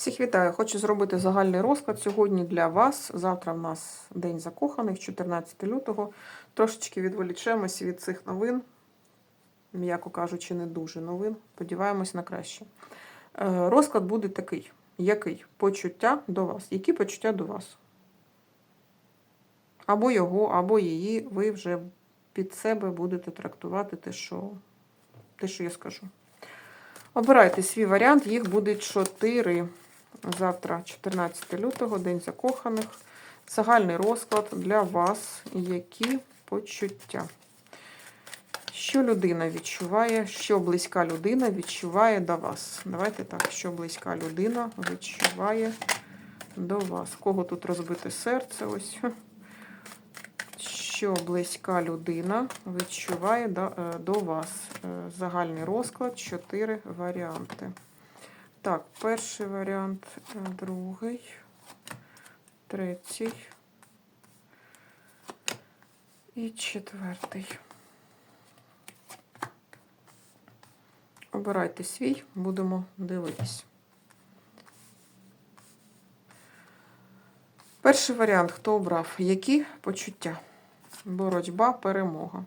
Всіх вітаю! Хочу зробити загальний розклад сьогодні для вас. Завтра в нас День закоханих, 14 лютого. Трошечки відволічемося від цих новин, м'яко кажучи, не дуже новин. Сподіваємось на краще. Е, Розклад буде такий: який? Почуття до вас. Які почуття до вас? Або його, або її, ви вже під себе будете трактувати те, що, те, що я скажу. Обирайте свій варіант, їх буде 4. Завтра, 14 лютого, День закоханих. Загальний розклад для вас. Які почуття? Що людина відчуває, що близька людина відчуває до вас? Давайте так, що близька людина відчуває до вас. Кого тут розбите серце? Ось. Що близька людина відчуває до, е, вас? Е, Загальний розклад, 4 варіанти. Так, перший варіант, е, другий, третій і четвертий. Обирайте свій, будемо дивитись. Перший варіант, хто обрав? Які почуття? Боротьба, перемога.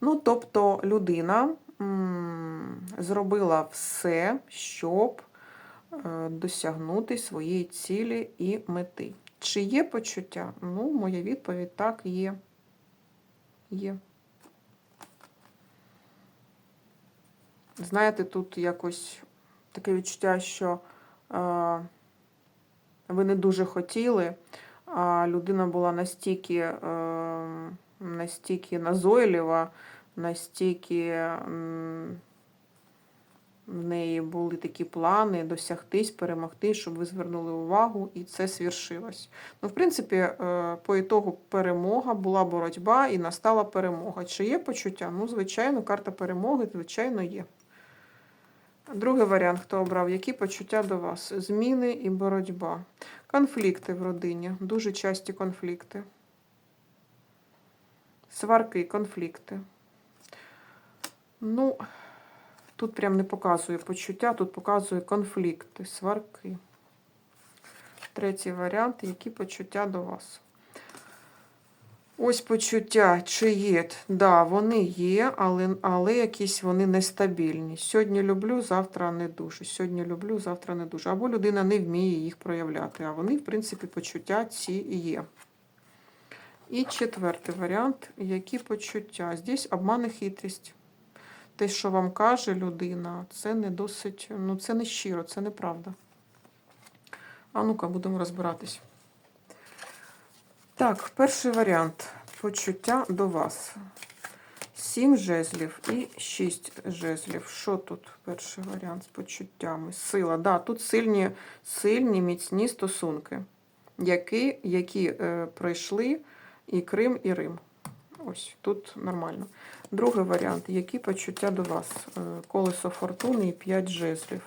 Ну, тобто людина м, зробила все, щоб досягнути своєї цілі і мети. Чи є почуття? Ну, моя відповідь так, є. Є. Знаєте, тут якось таке відчуття, що е, ви не дуже хотіли, а людина була настільки, е, настільки назойлива, настільки м, в неї були такі плани досягтись, перемогти, щоб ви звернули увагу, і це свіршилось. Ну, в принципі, е, по ітогу перемога була боротьба і настала перемога. Чи є почуття? Ну, звичайно, карта перемоги, звичайно, є. Другий варіант, хто обрав, які почуття до вас? Зміни і боротьба. Конфлікти в родині, дуже часті конфлікти. Сварки, конфлікти. Ну, тут прям не показує почуття, тут показує конфлікти, сварки. Третій варіант, які почуття до вас? Ось почуття, чи є. Да, вони є, але, але якісь вони нестабільні. Сьогодні люблю, завтра не дуже. Сьогодні люблю, завтра не дуже. Або людина не вміє їх проявляти. А вони, в принципі, почуття ці є. І четвертий варіант, які почуття. Здесь обман і хитрість. Те, що вам каже людина, це не досить, ну це не щиро, це неправда. А ну-ка, будемо розбиратись. Так, перший варіант почуття до вас. Сім жезлів і шість жезлів. Що тут перший варіант з почуттями? Сила. Да, тут сильні, сильні міцні стосунки, які, які е, пройшли і Крим, і Рим. Ось тут нормально. Другий варіант. Які почуття до вас? Е, Колесо фортуни і п'ять жезлів.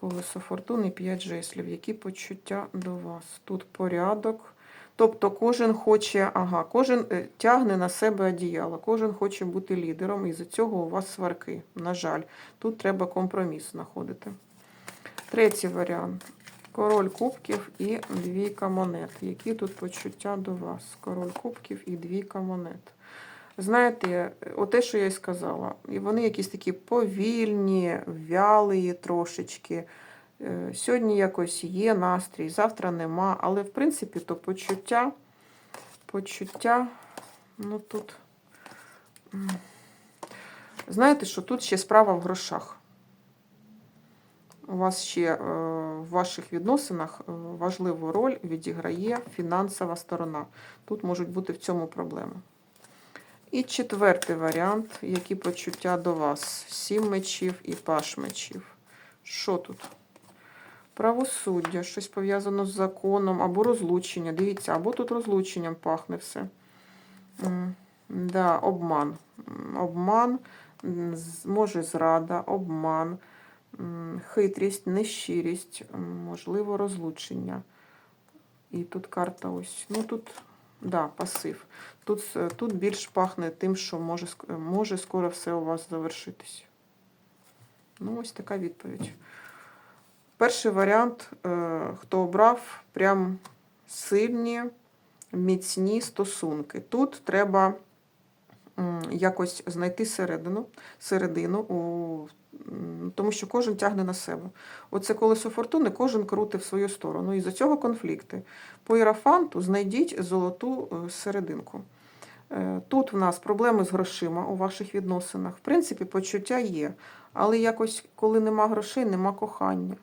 Колесо фортуни і п'ять жезлів. Які почуття до вас? Тут порядок. Тобто кожен хоче, ага, кожен е, тягне на себе одіяло, кожен хоче бути лідером, і за цього у вас сварки. На жаль, тут треба компроміс знаходити. Третій варіант. Король кубків і двійка монет. Які тут почуття до вас? Король кубків і двійка монет. Знаєте, оте, що я й сказала, і вони якісь такі повільні, вялі трошечки. Е, Сьогодні якось є настрій, завтра нема, але в принципі то почуття, почуття, ну тут, знаєте, що тут ще справа в грошах. У вас ще е, в ваших відносинах е, важливу роль відіграє фінансова сторона. Тут можуть бути в цьому проблеми. І четвертий варіант, які почуття до вас: сім мечів і паш мечів. Що тут? Правосуддя, щось пов'язано з законом, або розлучення. Дивіться, або тут розлученням пахне все. Да, обман. Обман, може зрада, обман, хитрість, нещирість, можливо, розлучення. І тут карта ось. Ну тут, да, пасив. Тут, тут більш пахне тим, що може, може скоро все у вас завершитись. Ну, ось така відповідь. Перший варіант, е, хто обрав, прям сильні, міцні стосунки. Тут треба якось знайти середину, середину у, тому що кожен тягне на себе. Оце колесо фортуни, кожен крутить в свою сторону. І за цього конфлікти. По ірафанту знайдіть золоту е, серединку. Е, Тут в нас проблеми з грошима у ваших відносинах. В принципі, почуття є. Але якось, коли нема грошей, нема кохання.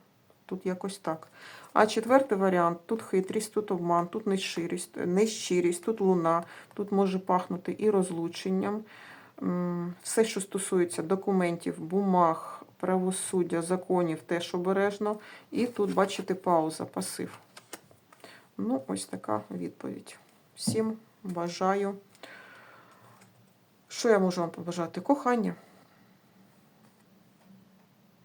Тут якось так. А четвертий варіант: тут хитрість, тут обман, тут нещирість, нещирість, тут луна, тут може пахнути і розлученням. Все, що стосується документів, бумаг, правосуддя, законів, теж обережно. І тут, бачите, пауза, пасив. Ну, ось така відповідь. Всім бажаю. Що я можу вам побажати? Кохання.